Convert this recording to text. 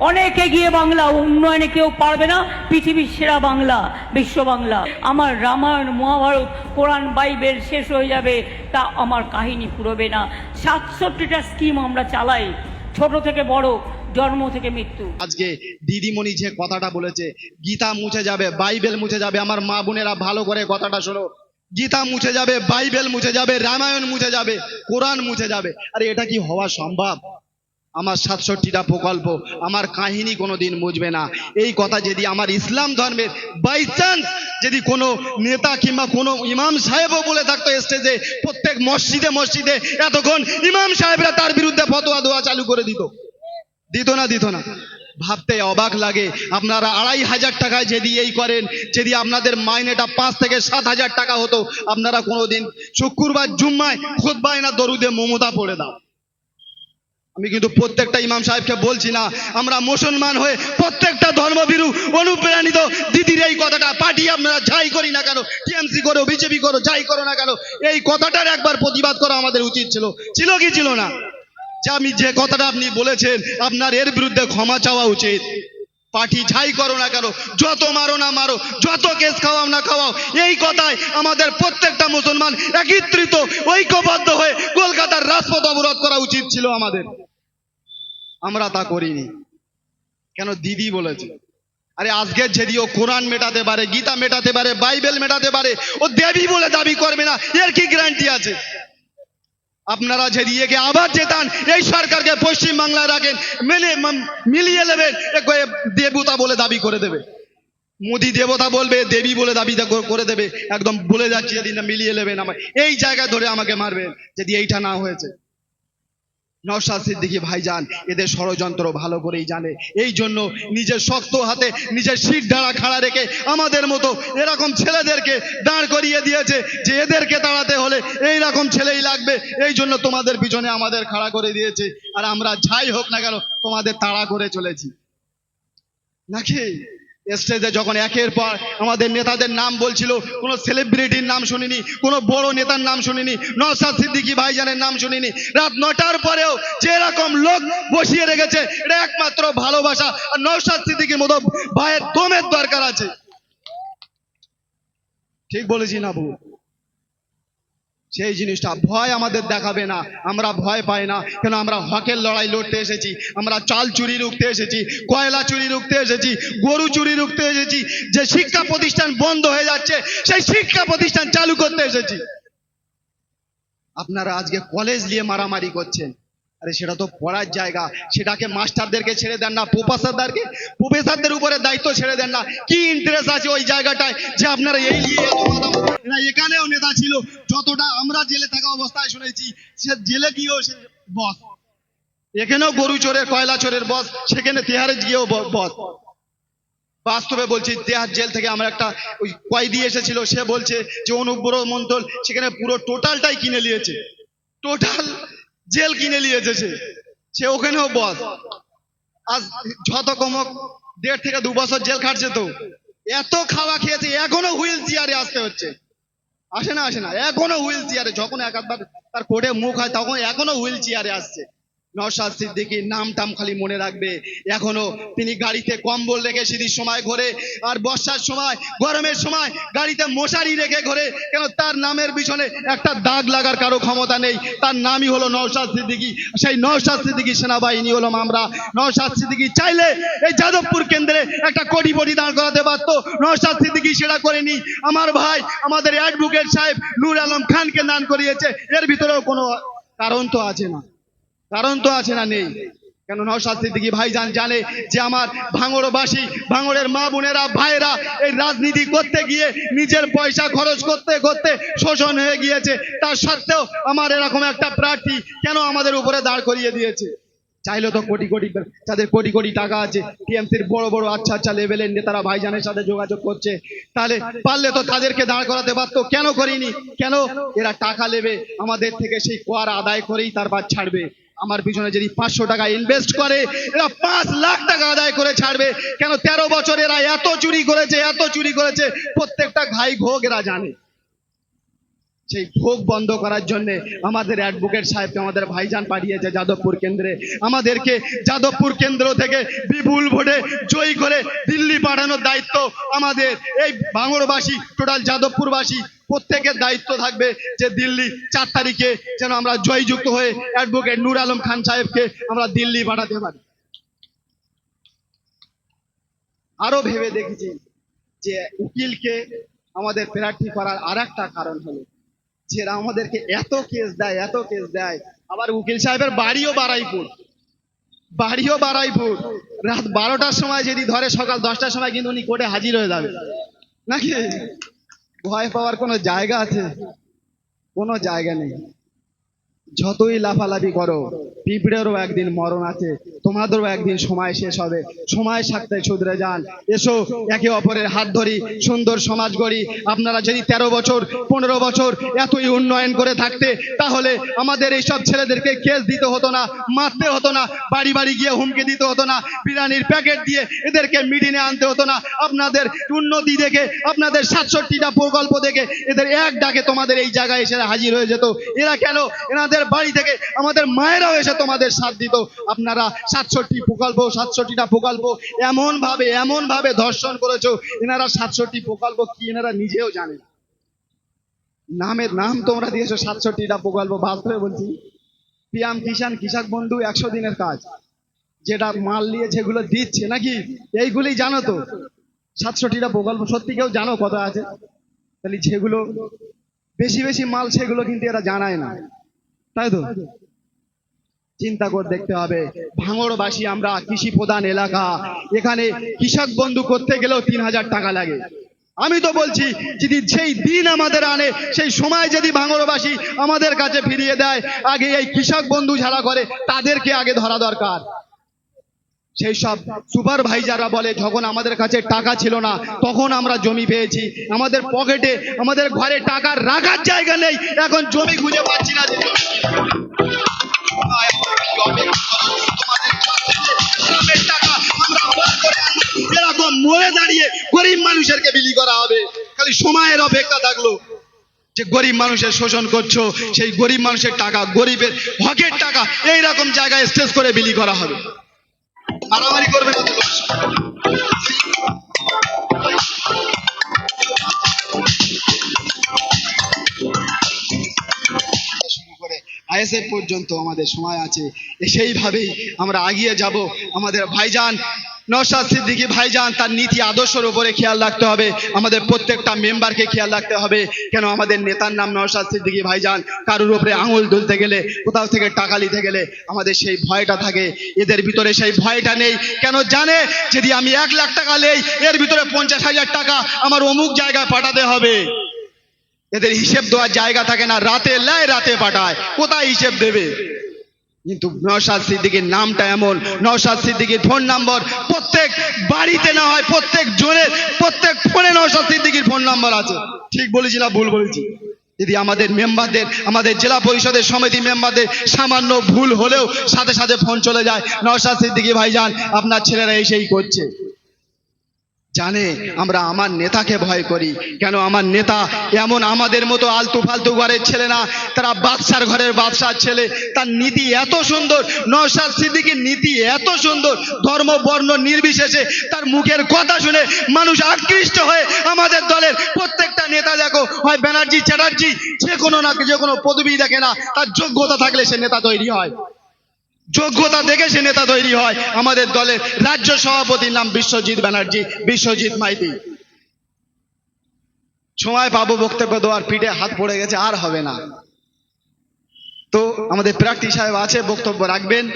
অনেক গিয়ে বাংলা, উন্নয়নে কেউ পারবে না, পৃথিবীর সেরা বাংলা, বিশ্ব বাংলা। আমার রামায়ণ, মহাভারত, কোরআন, বাইবেল শেষ হয়ে যাবে, তা আমার কাহিনী পুরোবে না। সাতষট্টিটা স্কিম আমরা চালাই, ছোট থেকে বড়, জন্ম থেকে মৃত্যু। আজকে দিদিমণি যে কথাটা বলেছে, গীতা মুছে যাবে, বাইবেল মুছে যাবে, আমার মা বোনেরা ভালো করে কথাটা শোনো। গীতা মুছে যাবে, বাইবেল মুছে যাবে, রামায়ণ মুছে যাবে, কোরআন মুছে যাবে। আরে এটা কি হওয়া সম্ভব? আমার সাতষট্টিটা প্রকল্প, আমার কাহিনী কোনোদিন মুছবে না। এই কথা যদি আমার ইসলাম ধর্মের বাই চান্স যদি কোনো নেতা কিংবা কোনো ইমাম সাহেবও বলে থাকতো স্টেজে প্রত্যেক মসজিদে মসজিদে এতক্ষণ ইমাম সাহেবরা তার বিরুদ্ধে ফতোয়া দোয়া চালু করে দিত। দিত না দিত না। ভাবতে অবাক লাগে, আপনারা আড়াই হাজার টাকায় যদি এই করেন, যদি আপনাদের মাইনেটা পাঁচ থেকে সাত হাজার টাকা হতো, আপনারা কোনোদিন শুক্রবার, জুম্মায় খুদ্বায় না দরুদে মমতা পড়ে দাও। আমি কিন্তু প্রত্যেকটা ইমাম সাহেবকে বলছি না, আমরা মুসলমান হয়ে প্রত্যেকটা ধর্মবিরু অনুপ্রাণিত দিদির এই কথাটা পার্টি আপনারা যাই করি না কেন টিএমসি করো বিজেপি করো, যাই করো না কেন, এই কথাটার একবার প্রতিবাদ করা আমাদের উচিত ছিল। ছিল কি ছিল না? যে আমি যে কথাটা আপনি বলেছেন, আপনার এর বিরুদ্ধে ক্ষমা চাওয়া উচিত। পার্টি যাই করো না কেন? যত মারো না মারো, যত কেস খাওয়াও না খাওয়াও, এই কথায় আমাদের প্রত্যেকটা মুসলমান একত্রিত, ঐক্যবদ্ধ হয়ে কলকাতার রাজপথ অবরোধ করা উচিত ছিল আমাদের। আমরা তা করিনি। কেন? দিদি বলেছে। আরে আজকে যদি ও কোরআন মেটাতে পারে, গীতা মেটাতে পারে, বাইবেল মেটাতে পারে, ও দেবী বলে দাবি করবে না, এর কি গ্যারান্টি আছে? আপনারা যে দিয়ে আবার যেতান এই সরকারকে পশ্চিম বাংলায় রাখেন মেলে মিলিয়ে নেবেন দেবতা বলে দাবি করে দেবে। মোদি দেবতা বলবে, দেবী বলে দাবি করে দেবে। একদম বলে যাচ্ছি যদি না মিলিয়ে নেবেন আমার এই জায়গায় ধরে আমাকে মারবেন, যদি এইটা না হয়েছে। নওশাদ সিদ্দিকী ভাইজান এদের ষড়যন্ত্র ভালো করেই জানে। এই জন্য নিজের শক্ত হাতে, নিজের সিট দাঁড়া খাড়া রেখে আমাদের মতো এরকম ছেলেদেরকে দাঁড় করিয়ে দিয়েছে যে এদেরকে দাঁড়াতে হলে এই রকম ছেলেই লাগবে। এই জন্য তোমাদের পিছনে আমাদের খাড়া করে দিয়েছে। আর আমরা যাই হোক না কেন, তোমাদের তাড়া করে চলেছি। নাকি? স্টেজে যখন একের পর আমাদের নেতাদের নাম বলছিল, কোনো সেলিব্রিটির নাম শুনিনি, কোনো বড় নেতার নাম শুনিনি নসাদ সিদ্দিকি ভাইজানের নাম শুনিনি, রাত নটার পরেও যে রকম লোক বসিয়ে রেখেছে, এটা একমাত্র ভালোবাসা। আর নসাদ সিদ্দিকীর মতো ভাইয়ের দমের দরকার আছে। ঠিক বলেছি না, বউ? সেই জিনিসটা ভয় আমাদের দেখাবে না। আমরা ভয় পাই না। কেন? আমরা হকের লড়াই লড়তে এসেছি। আমরা চাল চুরি রুখতে এসেছি, কয়লা চুরি রুখতে এসেছি, গরু চুরি রুখতে এসেছি, যে শিক্ষা প্রতিষ্ঠান বন্ধ হয়ে যাচ্ছে, সেই শিক্ষা প্রতিষ্ঠান চালু করতে এসেছি। আপনারা আজকে কলেজ নিয়ে মারামারি করছেন। আরে সেটা তো পড়ার জায়গা। সেটাকে মাস্টারদেরকে ছেড়ে দেন না, প্রফেসরদেরকে। প্রফেসরদের উপরে দায়িত্ব ছেড়ে দেন না। কি ইন্টারেস্ট আছে ওই জায়গাটায় যে আপনারা এই নিয়ে এখানেও নেতা ছিল। যতটা আমরা জেলে থাকা অবস্থায় শুনেছি, সে জেলে গিয়েও সে বস এখানেও গরু চোরের, কয়লা চোরের বস সেখানে তেহারে গিয়েও বস বাস্তবে বলছি, তেহার জেল থেকে আমরা একটা ওই কয়েদি এসেছিল। সে বলছে যে অনুব্রত মন্ডল সেখানে পুরো টোটালটাই কিনে নিয়েছে। টোটাল জেল কিনে নিয়েছে সে। সে ওখানেও বস। আজ যত কমক দেড় থেকে দু বছর জেল খাটছে তো। এত খাওয়া খেয়েছে, এখনও হুইল চেয়ারে আসতে হচ্ছে। আসে না আসে না। এখনও হুইল চেয়ারে, যখন এক তার কোর্টে মুখ হয়, তখন এখনও হুইল চেয়ারে আসছে। নওশাদ সিদ্দিকীর নাম টাম খালি মনে রাখবে। এখনও তিনি গাড়িতে কম্বল রেখে শীতের সময় ঘোরে, আর বর্ষার সময়, গরমের সময় গাড়িতে মশারি রেখে ঘোরে। কেন তার নামের পিছনে একটা দাগ লাগার কারও ক্ষমতা নেই। তার নামই হলো নওশাদ সিদ্দিকী। সেই নওশাদ সিদ্দিকী সেনাবাহিনী হলো আমরা। নওশাদ সিদ্দিকি চাইলে এই যাদবপুর কেন্দ্রে একটা কোটি কোটি দাঁড় করাতে পারতো। নওশাদ সিদ্দিকী সেটা করেনি। আমার ভাই, আমাদের অ্যাডভোকেট সাহেব নূর আলম খানকে দান করিয়েছে। এর ভিতরেও কোনো কারণ তো আছে না। কারণ তো আছে না নেই। কেন নওশাদ সিদ্দিকী ভাইজান জানে যে আমার ভাঙড়বাসী, ভাঙড়ের মা বোনেরা, ভাইয়েরা এই রাজনীতি করতে গিয়ে নিজের পয়সা খরচ করতে করতে শোষণ হয়ে গিয়েছে। তার সত্ত্বেও আমার এরকম একটা প্রার্থী কেন আমাদের উপরে দাঁড় করিয়ে দিয়েছে? চাইলে তো কোটি কোটি যাদের কোটি কোটি টাকা আছে। টিএমসির বড় বড় আচ্ছা আচ্ছা লেভেলের নেতারা ভাইজানের সাথে যোগাযোগ করছে। তাহলে পারলে তো তাদেরকে দাঁড় করাতে পারতো, কেন করিনি? কেন? এরা টাকা নেবে, আমাদের থেকে সেই কর আদায় করেই তারপর ছাড়বে। আমার পিছনে যদি পাঁচশো টাকা ইনভেস্ট করে, এরা পাঁচ লাখ টাকা আদায় করে ছাড়বে। কেন তেরো বছর এরা এত চুরি করেছে, এত চুরি করেছে, প্রত্যেকটা ঘাই ঘোগ এরা জানে। সেই ভোগ বন্ধ করার জন্য আমাদের অ্যাডভোকেট সাহেবকে আমাদের ভাইজান পাঠিয়েছে যাদবপুর কেন্দ্রে। আমাদেরকে যাদবপুর কেন্দ্র থেকে বিপুল ভোটে জয়ী করে দিল্লি পাঠানোর দায়িত্ব আমাদের। এই বাংলাবাসী টোটাল যাদবপুরবাসী, প্রত্যেকের দায়িত্ব থাকবে যে দিল্লি চার তারিখে যেন আমরা জয়যুক্ত হয়ে অ্যাডভোকেট নূর আলম খান সাহেবকে আমরা দিল্লি পাঠাতে পারি। আরও ভেবে দেখেছি যে উকিলকে আমাদের প্রার্থী করার আর একটা কারণ হলো যে এরা আমাদেরকে এত কেস দেয়, এত কেস দেয়, আবার উকিল সাহেবের বাড়িও বারাইপুর। বাড়িও বারাইপুর। রাত বারোটার সময় যদি ধরে, সকাল দশটার সময় কিন্তু উনি কোর্টে হাজির হয়ে যাবে। নাকি? ভয় পাওয়ার কোনো জায়গা আছে? কোনো জায়গা নেই। যতই লাফালাফি করো, পিঁপড়েরও একদিন মরণ আছে, তোমাদেরও একদিন সময় শেষ হবে। সময় সাথে শুধরে যান। এসো, একে অপরের হাত ধরি, সুন্দর সমাজ গড়ি। আপনারা যদি তেরো বছর, পনেরো বছর এতই উন্নয়ন করে থাকতে, তাহলে আমাদের এইসব ছেলেদেরকে কেস দিতে হতো না, মারতে হতো না, বাড়ি বাড়ি গিয়ে হুমকি দিতে হতো না বিরিয়ানির প্যাকেট দিয়ে এদেরকে মিটিনে আনতে হতো না। আপনাদের উন্নতি দেখে, আপনাদের সাতষট্টিটা প্রকল্প দেখে এদের এক ডাকে তোমাদের এই জায়গায় এসে হাজির হয়ে যেত। এরা কেন? এনাদের বাড়ি থেকে আমাদের মায়েরাও এসে তোমাদের সাথ দিত। আপনারা সাতষট্টি প্রকল্প, সাতষট্টিটা প্রকল্প এমন ভাবে এমন ভাবে ধর্ষণ করেছ। এনারা সাতষট্টি প্রকল্প কি এনারা নিজেও জানে না। নামের নাম তোমরা দিয়েছ, সাতষট্টিটা প্রকল্প, বাস্তবে বলছি। পিএম কিষান কৃষক বন্ধু একশো দিনের কাজ। যেটা মাল নিয়ে যেগুলো দিচ্ছে নাকি? এইগুলি জানো তো। সাতষট্টিটা প্রকল্প, সত্যি কেউ জানো কত আছে? তাহলে যেগুলো বেশি বেশি মাল, সেগুলো কিন্তু এরা জানায় না। তাই তো? চিন্তা করে দেখতে হবে। ভাঙড়বাসী আমরা কৃষি প্রধান এলাকা। এখানে কৃষক বন্ধু করতে গেলেও তিন হাজার টাকা লাগে। আমি তো বলছি, যদি সেই দিন আমাদের আনে, সেই সময় যদি ভাঙড়বাসী আমাদের কাছে ফিরিয়ে দেয়, আগে এই কৃষক বন্ধু যারা করে, তাদেরকে আগে ধরা দরকার। সেই সব সুপারভাইজাররা বলে, যখন আমাদের কাছে টাকা ছিল না, তখন আমরা জমি পেয়েছি। আমাদের পকেটে, আমাদের ঘরে টাকা রাখার জায়গা নেই। এখন জমি খুঁজে পাচ্ছি না। এরকম মরে দাঁড়িয়ে গরিব মানুষেরকে বিলি করা হবে। খালি সময়ের অপেক্ষা থাকল। যে গরিব মানুষের শোষণ করছ, সেই গরিব মানুষের টাকা, গরিবের হকের টাকা, এইরকম জায়গায় স্টেজ করে বিলি করা হবে। আইএসএফ পর্যন্ত আমাদের সময় আছে। সেইভাবেই আমরা আগিয়ে যাব। আমাদের ভাইজান নওশাদ সিদ্দিকী ভাইজান, তার নীতি আদর্শের উপরে খেয়াল রাখতে হবে। আমাদের প্রত্যেকটা মেম্বারকে খেয়াল রাখতে হবে। কেন আমাদের নেতার নাম নওশাদ সিদ্দিকী ভাইজান? কারোর উপরে আঙুল তুলতে গেলে, কোথাও থেকে টাকা নিতে গেলে আমাদের সেই ভয়টা থাকে। এদের ভিতরে সেই ভয়টা নেই। কেন জানে? যদি আমি এক লাখ টাকা নেই, এর ভিতরে পঞ্চাশ হাজার টাকা আমার অমুক জায়গায় পাঠাতে হবে। এদের হিসেব দেওয়ার জায়গা থাকে না, রাতে লাই রাতে পাঠায়। কোথায় হিসেব দেবে? কিন্তু নওশাদ সিদ্দিকীর নামটা এমন, নওশাদ সিদ্দিকীর ফোন নাম্বার, প্রত্যেক বাড়িতে না হয়, প্রত্যেক জনের প্রত্যেক ফোনে নওশাদ সিদ্দিকীর ফোন নাম্বার আছে। ঠিক বলেছি না ভুল বলেছি? যদি আমাদের মেম্বারদের, আমাদের জেলা পরিষদের সমিতি মেম্বারদের সামান্য ভুল হলেও সাথে সাথে ফোন চলে যায়, নওশাদ সিদ্দিকী ভাইজান, আপনার ছেলেরা এসেই করছে। জানে আমরা আমার নেতাকে ভয় করি। কেন আমার নেতা এমন আমাদের মতো আলতু ফালতু ঘরের ছেলে না? তারা বাদশার ঘরের বাদশার ছেলে। তার নীতি এত সুন্দর। নওশাদ সিদ্দিকীর নীতি এত সুন্দর। ধর্ম, বর্ণ নির্বিশেষে তার মুখের কথা শুনে মানুষ আকৃষ্ট হয়ে আমাদের দলের প্রত্যেকটা নেতা দেখো, হয় ব্যানার্জি, চ্যাটার্জি, যে কোনো না যে কোনো পদবি দেখে না। তার যোগ্যতা থাকলে সে নেতা তৈরি হয়। যোগ্যতা দেখে সে নেতা তৈরি হয়। আমাদের দলের রাজ্য সভাপতির নাম বিশ্বজিৎ ব্যানার্জি। বিশ্বজিৎ মাইতি। সময় পাবো বক্তব্য দেওয়ার পিঠে হাত পড়ে গেছে, আর হবে না। তো আমাদের প্রার্থী সাহেব আছে, বক্তব্য রাখবেন।